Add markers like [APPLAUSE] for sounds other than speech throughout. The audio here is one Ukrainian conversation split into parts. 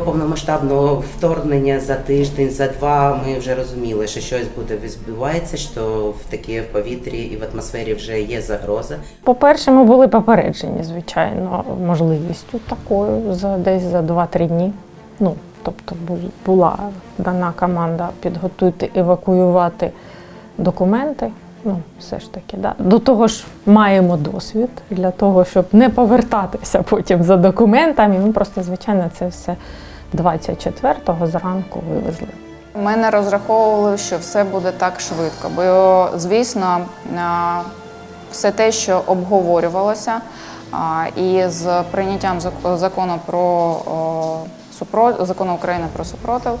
повномасштабного вторгнення за тиждень, за два ми вже розуміли, що щось буде відбувається, що в таке в повітрі і в атмосфері вже є загроза. По-перше, ми були попереджені, звичайно, можливістю такою за десь за 2-3 дні. Ну, тобто бу- була дана команда підготуйте, евакуювати документи. Ну, все ж таки, да. До того ж, маємо досвід для того, щоб не повертатися потім за документами. Ми просто, звичайно, це все 24-го зранку вивезли. Ми не розраховували, що все буде так швидко, бо, звісно, все те, що обговорювалося, і з прийняттям зак- закону про закону України про супротив,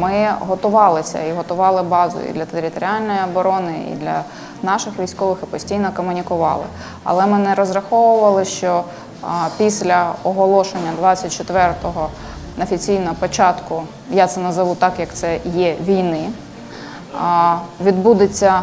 ми готувалися і готували базу і для територіальної оборони, і для наших військових, і постійно комунікували. Але ми не розраховували, що після оголошення 24-го офіційно початку, я це назову так, як це є війни, відбудеться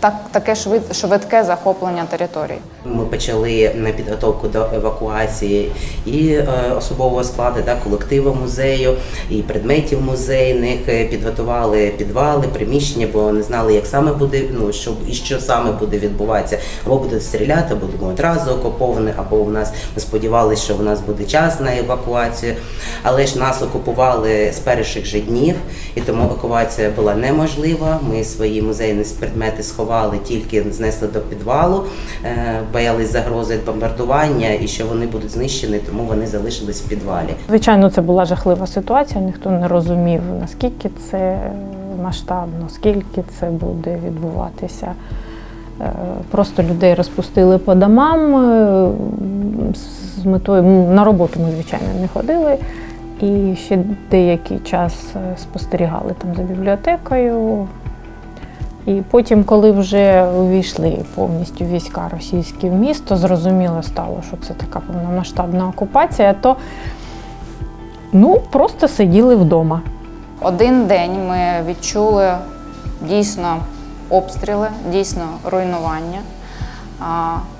так, таке швид, швидке захоплення території. Ми почали на підготовку до евакуації і е, особового складу, да, колективу музею, і предметів музейних. Е, Підготували підвали, приміщення, бо не знали, як саме буде, ну що і що саме буде відбуватися. Або будуть стріляти, або будемо одразу окуповані, або у нас ми сподівалися, що у нас буде час на евакуацію. Але ж нас окупували з перших же днів, і тому евакуація була неможлива. Ми свої музейні предмети сховали, тільки знесли до підвалу. Боялись загрози бомбардування і що вони будуть знищені, тому вони залишились в підвалі. Звичайно, це була жахлива ситуація. Ніхто не розумів, наскільки це масштабно, скільки це буде відбуватися. Е, Просто людей розпустили по домам е, з метою на роботу ми, звичайно, не ходили. І ще деякий час е, спостерігали там за бібліотекою. І потім, коли вже увійшли повністю війська російські в місто, зрозуміло стало, що це така повномасштабна окупація, то ну, просто сиділи вдома. Один день ми відчули дійсно обстріли, дійсно руйнування.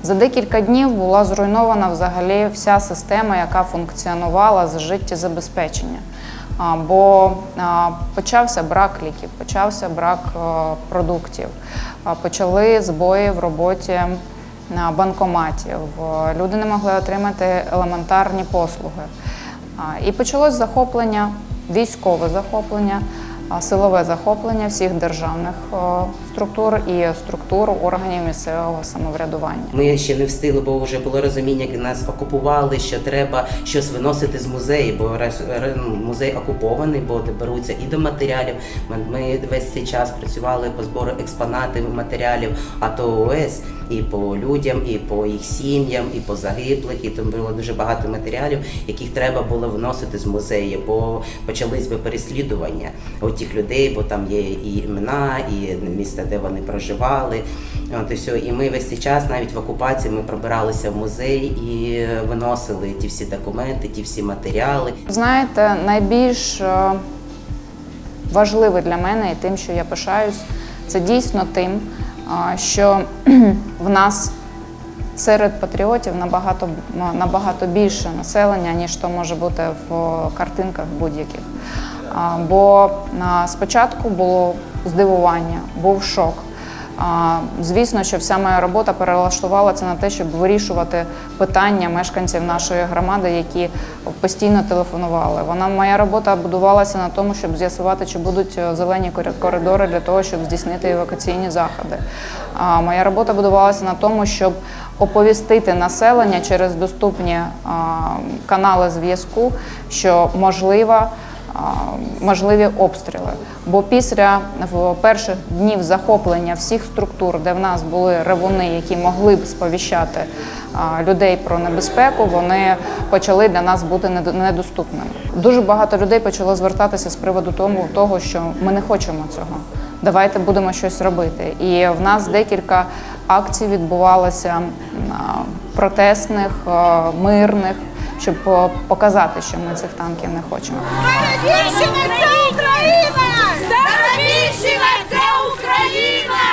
За декілька днів була зруйнована взагалі вся система, яка функціонувала з життєзабезпечення. Бо почався брак ліків, почався брак е, продуктів, почали збої в роботі банкоматів. е, Люди не могли отримати елементарні послуги. І почалось захоплення, військове захоплення, силове захоплення всіх державних о, структур і структур органів місцевого самоврядування. Ми ще не встигли, бо вже було розуміння, як нас окупували, що треба щось виносити з музею, бо раз- ну, музей окупований, бо беруться і до матеріалів. Ми, весь цей час працювали по збору експонатів матеріалів АТО ОС і по людям, і по їх сім'ям, і по загиблих. І там було дуже багато матеріалів, яких треба було виносити з музею, бо почались би переслідування тих людей, бо там є і імена, і місце, де вони проживали. От і все. І ми весь цей час, навіть в окупації, ми пробиралися в музей і виносили ті всі документи, ті всі матеріали. Знаєте, найбільш е, важливе для мене і тим, що я пишаюсь, це дійсно тим, е, що [CLEARS THROAT] в нас серед патріотів набагато, набагато більше населення, ніж то може бути в картинках будь-яких. Бо спочатку було здивування, був шок. Звісно, що вся моя робота перелаштувалася на те, щоб вирішувати питання мешканців нашої громади, які постійно телефонували. Вона моя робота будувалася на тому, щоб з'ясувати, чи будуть е, зелені кори- коридори для того, щоб здійснити евакуаційні заходи. Моя робота будувалася на тому, щоб оповістити населення через доступні канали зв'язку, що можлива можливі обстріли. Бо після перших днів захоплення всіх структур, де в нас були ревуни, які могли б сповіщати людей про небезпеку, вони почали для нас бути недоступними. Дуже багато людей почало звертатися з приводу того, що ми не хочемо цього. Давайте будемо щось робити. І в нас декілька акцій відбувалося протестних, мирних, щоб показати, що ми цих танків не хочемо. Старобільщина це Україна! Старобільщина це Україна!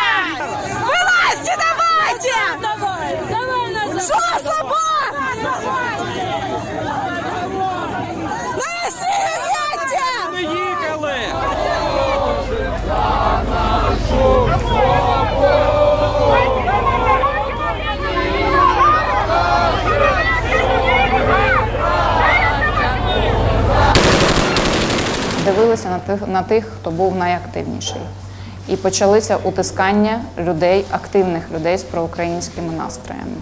Вилазьте, давайте! Давай, давай назад! Що тих, на тих, хто був найактивніший. І почалися утискання людей, активних людей з проукраїнськими настроями.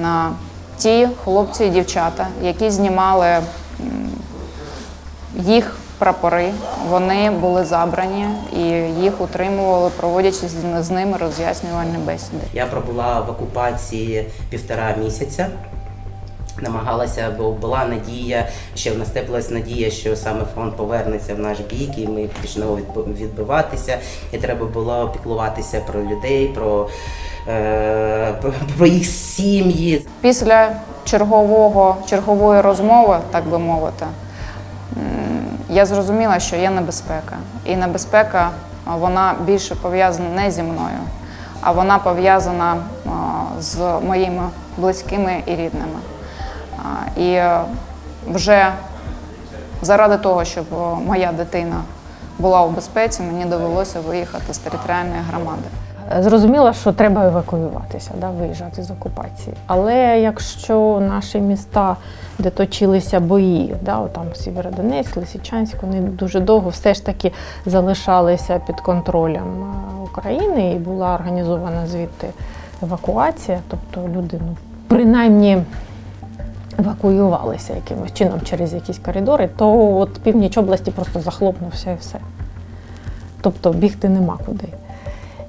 На ті хлопці і дівчата, які знімали їх прапори, вони були забрані і їх утримували, проводячи з- ними роз'яснювальні бесіди. Я пробула в окупації півтора місяця. Намагалася, бо була надія, ще в нас теплилась надія, що саме фронт повернеться в наш бік, і ми почнемо відбиватися. І треба було піклуватися про людей, про, е, про, їх сім'ї. Після чергового, чергової розмови, так би мовити, я зрозуміла, що є небезпека. І небезпека вона більше пов'язана не зі мною, а вона пов'язана з моїми близькими і рідними. І вже заради того, щоб моя дитина була у безпеці, мені довелося виїхати з територіальної громади. Зрозуміло, що треба евакуюватися, да, виїжджати з окупації. Але якщо наші міста, де точилися бої, да, там Сєвєродонецьк, Лисичанськ, вони дуже довго все ж таки залишалися під контролем е, України і була організована звідти евакуація. Тобто люди ну, принаймні евакуювалися якимось чином через якісь коридори, то от північ області просто захлопнувся і все. Тобто бігти нема куди.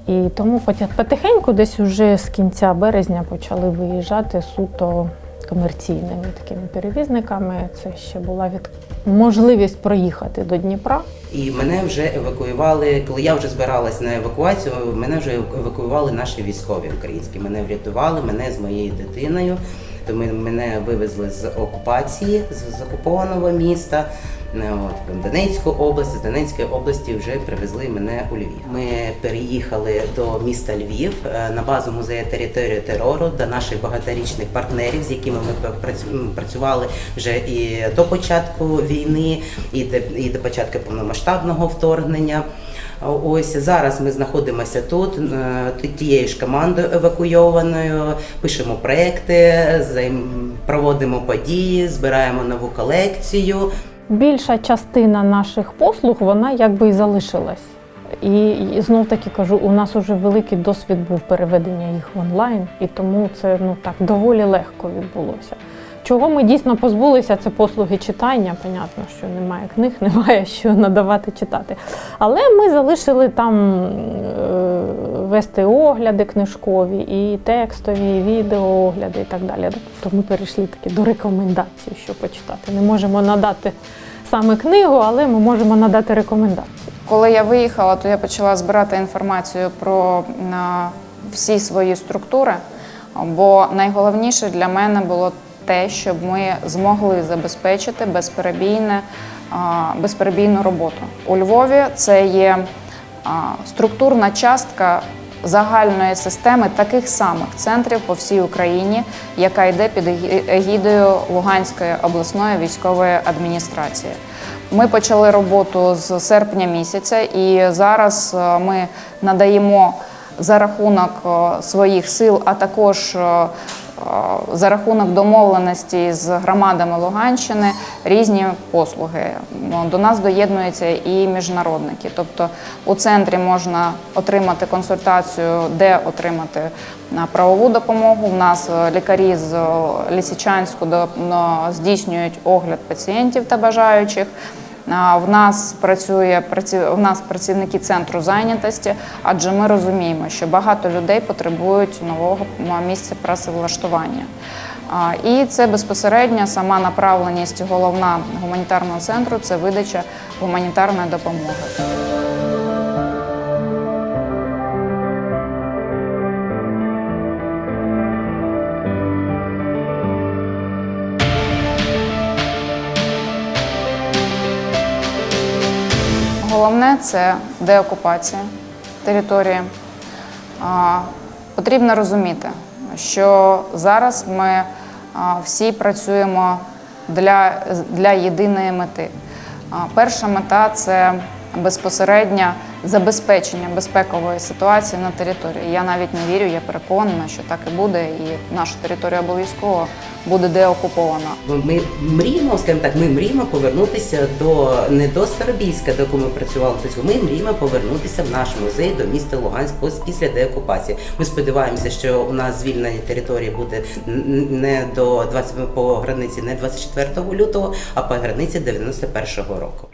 І тому потихеньку, десь уже з кінця березня почали виїжджати суто комерційними такими перевізниками. Це ще була від можливість проїхати до Дніпра. І мене вже евакуювали, коли я вже збиралась на евакуацію, мене вже евакуювали наші військові українські. Мене врятували, мене з моєю дитиною. То ми- мене вивезли з окупації, з, з окупованого міста. е, От, в Донецьку область, з Донецької області вже привезли мене у Львів. Ми переїхали до міста Львів е, на базу музею території терору до наших багаторічних партнерів, з якими ми працю- працювали вже і до початку війни, і до, і до початку повномасштабного вторгнення. Ось зараз ми знаходимося тут, е, тією ж командою евакуйованою, пишемо проекти, проводимо події, збираємо нову колекцію. Більша частина наших послуг вона якби і залишилась. І, і знов таки кажу, у нас уже великий досвід був переведення їх в онлайн, і тому це ну так доволі легко відбулося. Чого ми дійсно позбулися, це послуги читання. Понятно, що немає книг, [LAUGHS] немає що надавати читати. Але ми залишили там е, вести огляди книжкові, і текстові, і відеоогляди, і так далі. Тобто ми перейшли таки до рекомендацій, що почитати. Не можемо надати саме книгу, але ми можемо надати рекомендації. Коли я виїхала, то я почала збирати інформацію про всі свої структури, бо найголовніше для мене було те, щоб ми змогли забезпечити безперебійне, безперебійну роботу. У Львові це є структурна частка загальної системи таких самих центрів по всій Україні, яка йде під егі- егідою Луганської обласної військової адміністрації. Ми почали роботу з серпня місяця, і зараз ми надаємо за рахунок своїх сил, а також за рахунок домовленості з громадами Луганщини різні послуги. Ну, До нас доєднуються і міжнародники. Тобто у центрі можна отримати консультацію, де отримати е, правову допомогу. У нас е, лікарі з е, Лісичанську здійснюють огляд пацієнтів та бажаючих. В нас працює в нас працівники центру зайнятості, адже ми розуміємо, що багато людей потребують нового місця працевлаштування. І це безпосередньо сама направленість головна гуманітарного центру це видача гуманітарної допомоги. Головне це деокупація території. Потрібно розуміти, що зараз ми всі працюємо для, для єдиної мети. Перша мета це безпосередньо забезпечення безпекової ситуації на території. Я навіть не вірю, я переконана, що так і буде, і наша територія обов'язково буде деокупована. Ми мріємо, скажімо так, ми мріємо повернутися до не до Старобільська, до якого ми працювали до. Ми мріємо повернутися в наш музей до міста Луганськ після деокупації. Ми сподіваємося, що у нас звільнення території буде не до 20, по границі не 24 лютого, а по границі 91 року.